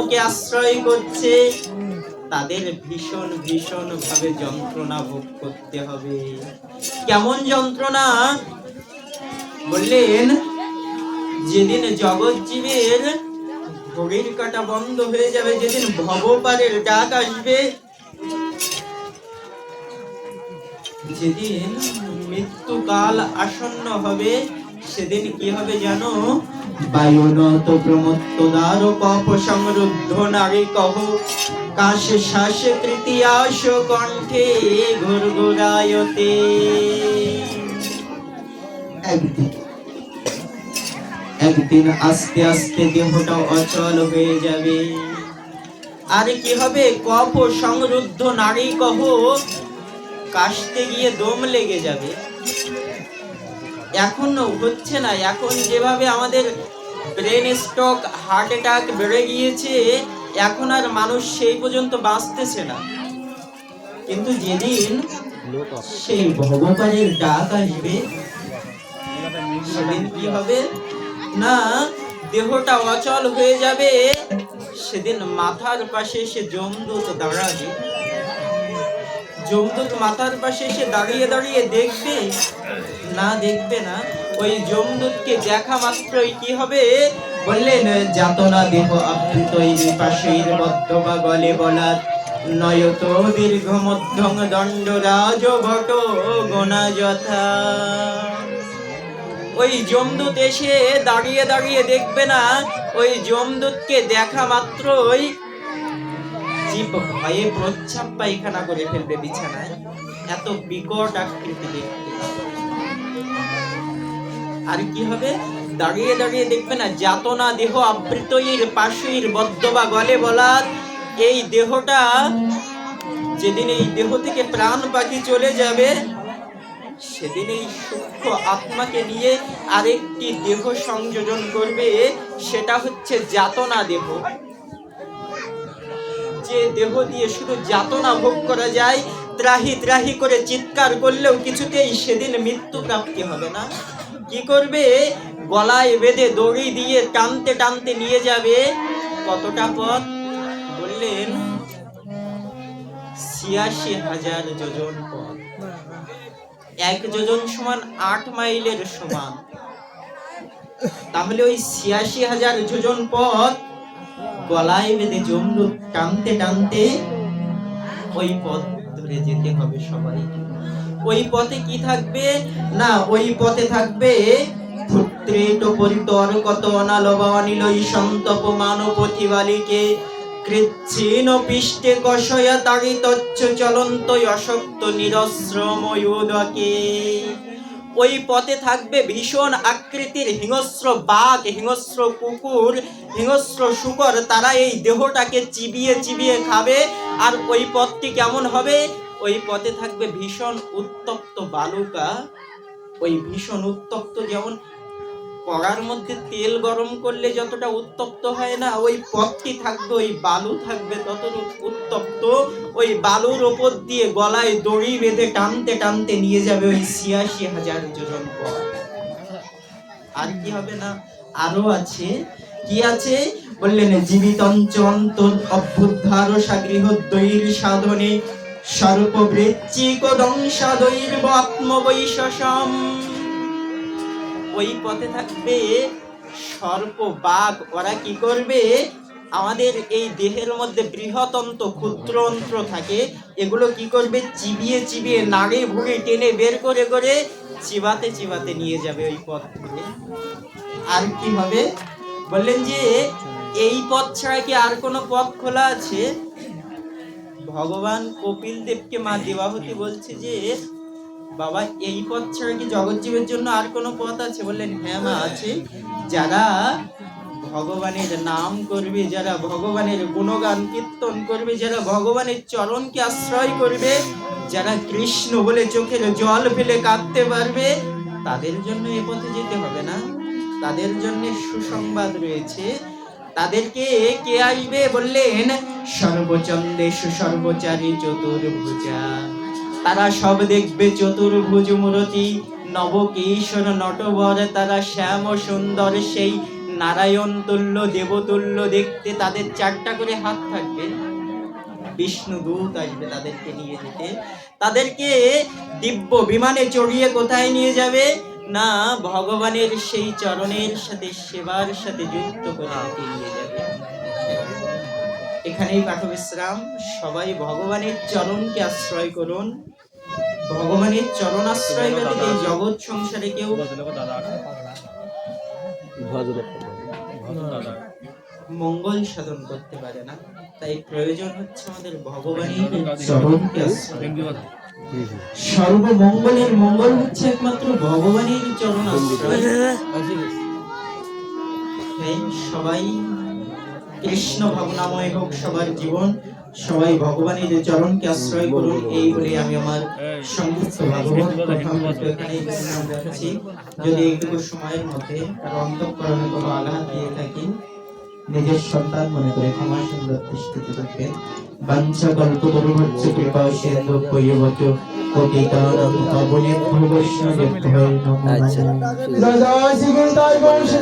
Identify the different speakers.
Speaker 1: ধর্মকে আশ্রয় করছে। তাদের ভীষণ ভীষণ ভাবে যন্ত্রণা ভোগ করতে হবে। কেমন যন্ত্রণা? বললেন, যেদিন জগৎজীবের ঘড়ির কাটা বন্ধ হয়ে যাবে, যেদিন ভবপারের ডাক আসবে, যেদিন মৃত্যুকাল আসন্ন হবে, সেদিন কি হবে জানো? কপ সমরুদ্ধ নারী কহ, কাশ কণ্ঠে একদিন একদিন আস্তে আস্তে দেহটা অচল হয়ে যাবে। আর কি হবে কফ সংরুদ্ধ নারী কহ, কাশতে গিয়ে দম লেগে যাবে। এখন হচ্ছে না। এখন যেভাবে আমাদের ব্রেন স্ট্রোক হার্ট অ্যাটাক বেড়ে গিয়েছে, এখন আর মানুষ সেই পর্যন্ত বাঁচতেছে না। কিন্তু যেদিন সেই ভগবানের ডাক আসবে, সেদিন কি হবে? না, দেহটা অচল হয়ে যাবে। সেদিন মাথার পাশে সে জমদূত দাঁড়াবে। জমদূত মাথার পাশে এসে দাঁড়িয়ে দাঁড়িয়ে দেখবে। না দেখবে না, ওই জমদূতকে দেখা মাত্রই কি হবে? বললেন, যাতনা দেহ আবৃত পাশের বা গলে বলার নয়ত দীর্ঘ মধ্যং দণ্ড রাজ ভট গোনা যথা। ওই জমদূত এসে দাঁড়িয়ে দাঁড়িয়ে দেখবে না, ওই জমদূতকে দেখা মাত্রই জীব ভয়ে প্রচ্ছাপ পায়খানা করে ফেলবে বিছানায়। এত বিকট আকৃতি দেখতে আর কি হবে? দাঁড়িয়ে দাঁড়িয়ে দেখবে না, যাতনা দেহ আবৃতইর বদ্ধ বা গলে বলার এই দেহটা যেদিন এই দেহ থেকে প্রাণ পাখি চলে যাবে, সেদিন এই সূক্ষ্ম আত্মাকে নিয়ে আরেকটি দেহ সংযোজন করবে, সেটা হচ্ছে যাতনা দেহ। যে দেহ দিয়ে শুধু যাতনা ভোগ করা যায়, ত্রাহি ত্রাহি করে চিৎকার করলেও কিছুতেই সেদিন মৃত্যু প্রাপ্তি হবে না। কি করবে? গলায় বেঁধে দড়ি দিয়ে টানতে টানতে নিয়ে যাবে। কতটা পথ? বললেন, ছিয়াশি হাজার যোজন পথ। এক যোজন সমান আট মাইলের সমান। তাহলে ওই ছিয়াশি হাজার যোজন পথ গলায় বেঁধে জমলু, টানতে টানতে। ওই পথ ধরে যেতে হবে সবাইকে ওই পথে কি থাকবে? না, ওই পথে থাকবে পিষ্টে কষয়া চলন্ত অশক্ত নিরশ্রময়োদকে ওই পথে থাকবে ভীষণ আকৃতির হিংস্র বাঘ, হিংস্র কুকুর, হিংস্র শুকর। তারা এই দেহটাকে চিবিয়ে চিবিয়ে খাবে। আর ওই পথটি কেমন হবে? ওই পথে থাকবে ভীষণ উত্তপ্ত বালুকা। ওই ভীষণ উত্তপ্ত যেমন কড়ার মধ্যে তেল গরম করলে যতটা উত্তপ্ত হয় না, ওই পথটি থাকবে, ওই বালু থাকবে তত উত্তপ্ত। ওই বালুর ওপর দিয়ে গলায় দড়ি বেঁধে টানতে টানতে নিয়ে যাবে ওই ছিয়াশি হাজার যোজন আর কি হবে না? আরও আছে। কি আছে? বললেন জীবিতঞ্চ অন্তর অভ্যুদ্ধার সাগৃহ দৈর সাধনে সর্ববৃত্তিক দংশাদৈর আত্মবৈশসম। ওই পথে থাকবে সর্প বাঘ ওরা কি করবে? আমাদের এই দেহের মধ্যে বৃহৎ ক্ষুদ্র অন্ত্র থাকে। এগুলো কি করবে? চিবিয়ে চিবিয়ে নাড়ে ভুড়ি টেনে বের করে করে চিবাতে চিবাতে নিয়ে যাবে ওই পথ থেকে। আর কি হবে? বললেন যে, এই পথ ছাড়া কি আর কোনো পথ খোলা আছে? ভগবান কপিল দেবকে মা দেবাহতী বলছে যে বাবা, এই পথ ছাড়া কি জগৎজীবের জন্য আর কোনো পথ আছে? বললেন হ্যাঁ মা, আছে। যারা ভগবানের নাম করবে, যারা ভগবানের গুণগান কীর্তন করবে, যারা ভগবানের চরণকে আশ্রয় করবে, যারা কৃষ্ণ বলে চোখের জল ফেলে কাঁদতে পারবে, তাদের জন্য এ পথে যেতে হবে না। তাদের জন্য সুসংবাদ রয়েছে। তাদেরকে কে আসবে? বললেন, সর্বচন্দেশু সর্বচারী চতুর্ভুজা। তারা সব দেখবে চতুর্ভুজ মূরতি। নবকেশ্বর নটবর, তারা শ্যাম সুন্দর, সেই নারায়ণ তুল্য, দেবতুল্য দেখতে তাদের চারটা করে হাত থাকবে। বিষ্ণু দূত আসবে তাদেরকে নিয়ে যেতে। তাদেরকে দিব্য বিমানে চড়িয়ে কোথায় নিয়ে যাবে? না, ভগবানের সেই চরণের সাথে সেবার সাথে যুক্ত করে নিয়ে যাবে। এখানেই পাঠ বিশ্রাম। সবাই ভগবানের চরণকে আশ্রয় করুন। ভগবানের চরণ আশ্রয় ব্যতীত এই জগৎ সংসারে কেউ মঙ্গল সাধন করতে পারে না। তাই প্রয়োজন হচ্ছে আমাদের ভগবানের চরণকে আশ্রয়। সর্বমঙ্গলের মঙ্গল হচ্ছে একমাত্র ভগবানের চরণ আশ্রয় সবাই কৃষ্ণ ভাবনাময় হোক সবার জীবন সবাই ভগবানের চরণকে আশ্রয় করুন এই বলে আমি আমার সংযুক্ত ভাগবত কথা এখানে রাখছি। যদি এইটুকু সময়ের মধ্যে তার অন্তঃকরণে কোনো আঘাত দিয়ে থাকি নিজের সন্তান মনে করে ক্ষমা সুন্দর দৃষ্টিতে থাকবেন বাঞ্ছা তরুভর্য কৃপা সেন্দু নমঃ
Speaker 2: শ্রী গুরু তাই বংশ